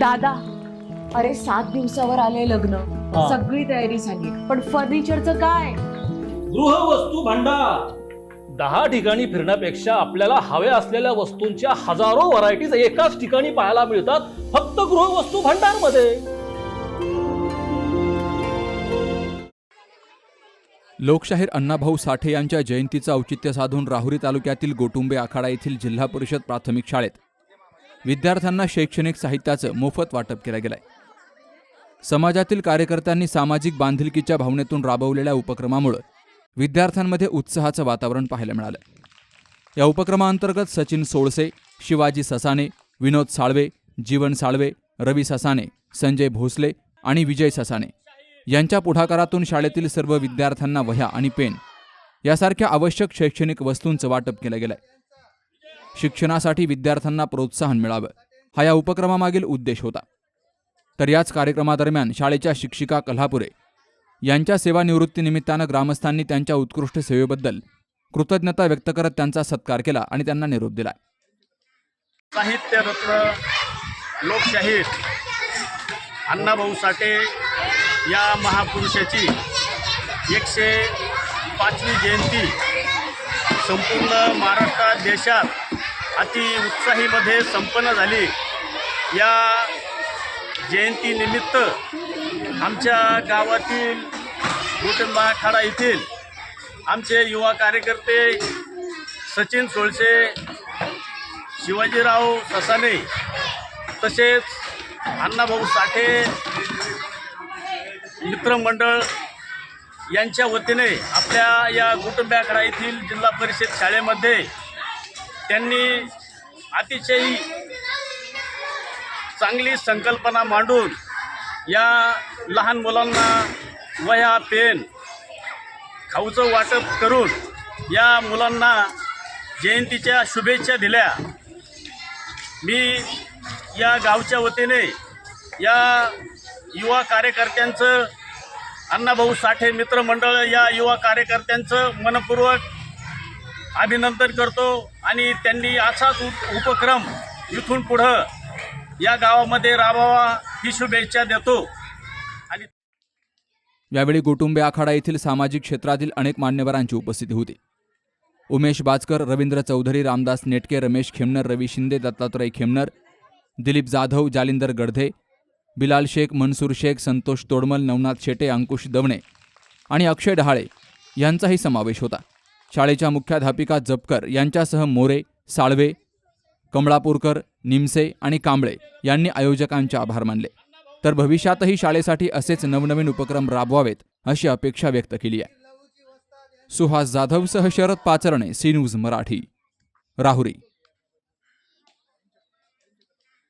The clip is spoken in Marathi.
दादा अरे सात दिवसावर आले लग्न. हा. सगळी तयारी झाली. पण फर्निचरचं काय? गृहवस्तू भांडार. दहा ठिकाणी फिरण्यापेक्षा आपल्याला हव्या असलेल्या वस्तूंच्या हजारो व्हरायटीज एकाच ठिकाणी पाहायला मिळतात फक्त गृहवस्तू भांडारमध्ये लोकशाहीर अण्णाभाऊ साठे यांच्या जयंतीचं औचित्य साधून राहुरी तालुक्यातील गोटुंबे आखाडा येथील जिल्हा परिषद प्राथमिक शाळेत विद्यार्थ्यांना शैक्षणिक साहित्याचं मोफत वाटप केलं गेलंय. समाजातील कार्यकर्त्यांनी सामाजिक बांधिलकीच्या भावनेतून राबवलेल्या उपक्रमामुळे विद्यार्थ्यांमध्ये उत्साहाचं वातावरण पाहायला मिळालं. या उपक्रमाअंतर्गत सचिन सोळसे शिवाजी ससाने विनोद साळवे जीवन साळवे रवी ससाने संजय भोसले आणि विजय ससाने यांच्या पुढाकारातून शाळेतील सर्व विद्यार्थ्यांना वह्या आणि पेन यासारख्या आवश्यक शैक्षणिक वस्तूंचं वाटप केलं गेलंय. शिक्षणासाठी विद्यार्थ्यांना प्रोत्साहन मिळावं हा या उपक्रमामागील उद्देश होता. तर याच कार्यक्रमादरम्यान शाळेच्या शिक्षिका कल्हापुरे यांच्या सेवानिवृत्तीनिमित्तानं ग्रामस्थांनी त्यांच्या उत्कृष्ट सेवेबद्दल कृतज्ञता व्यक्त करत त्यांचा सत्कार केला आणि त्यांना निरोप दिला. साहित्यरत्न लोकशाहीर अण्णाभाऊ साठे या महापुरुषाची एकशे पाचवी जयंती संपूर्ण महाराष्ट्रात देशात अति उत्साहीमध्ये संपन्न झाली. या जयंतीनिमित्त आमच्या गावातील गोटंबाखाडा येथील आमचे युवा कार्यकर्ते सचिन सोळसे शिवाजीराव ससाने तसेच अण्णाभाऊ साठे मित्रमंडळ यांच्या वतीने आपल्या या कुटुंबाकडा येथील जिल्हा परिषद शाळेमध्ये त्यांनी अतिशय चांगली संकल्पना मांडून या लहान मुलांना वह्या पेन खाऊचं वाटप करून या मुलांना जयंतीच्या शुभेच्छा दिल्या. मी या गावच्या वतीने या युवा कार्यकर्त्यांचं अण्णाभाऊ साठे मित्रमंडळ या युवा कार्यकर्त्यांचं मनपूर्वक अभिनंदन करतो. आणि त्यांनी असाच उपक्रम इथून पुढं या गावामध्ये राबवावा ही शुभेच्छा देतो. आणि यावेळी गोटुंबे आखाडा येथील सामाजिक क्षेत्रातील अनेक मान्यवरांची उपस्थिती होती. उमेश बाजकर रवींद्र चौधरी रामदास नेटके रमेश खेमनर रवी शिंदे दत्तात्रय खेमनर दिलीप जाधव जालिंदर गडधे बिलाल शेख मनसूर शेख संतोष तोडमल नवनाथ शेटे अंकुश दवणे आणि अक्षय डहाळे यांचाही समावेश होता. शाळेच्या मुख्याध्यापिका जपकर यांच्यासह मोरे साळवे कमळापूरकर निमसे आणि कांबळे यांनी आयोजकांचे आभार मानले. तर भविष्यातही शाळेसाठी असेच नवनवीन उपक्रम राबवावेत अशी अपेक्षा व्यक्त केली आहे. सुहास जाधवसह शरद पाचरणे सी न्यूज मराठी. राहुरी.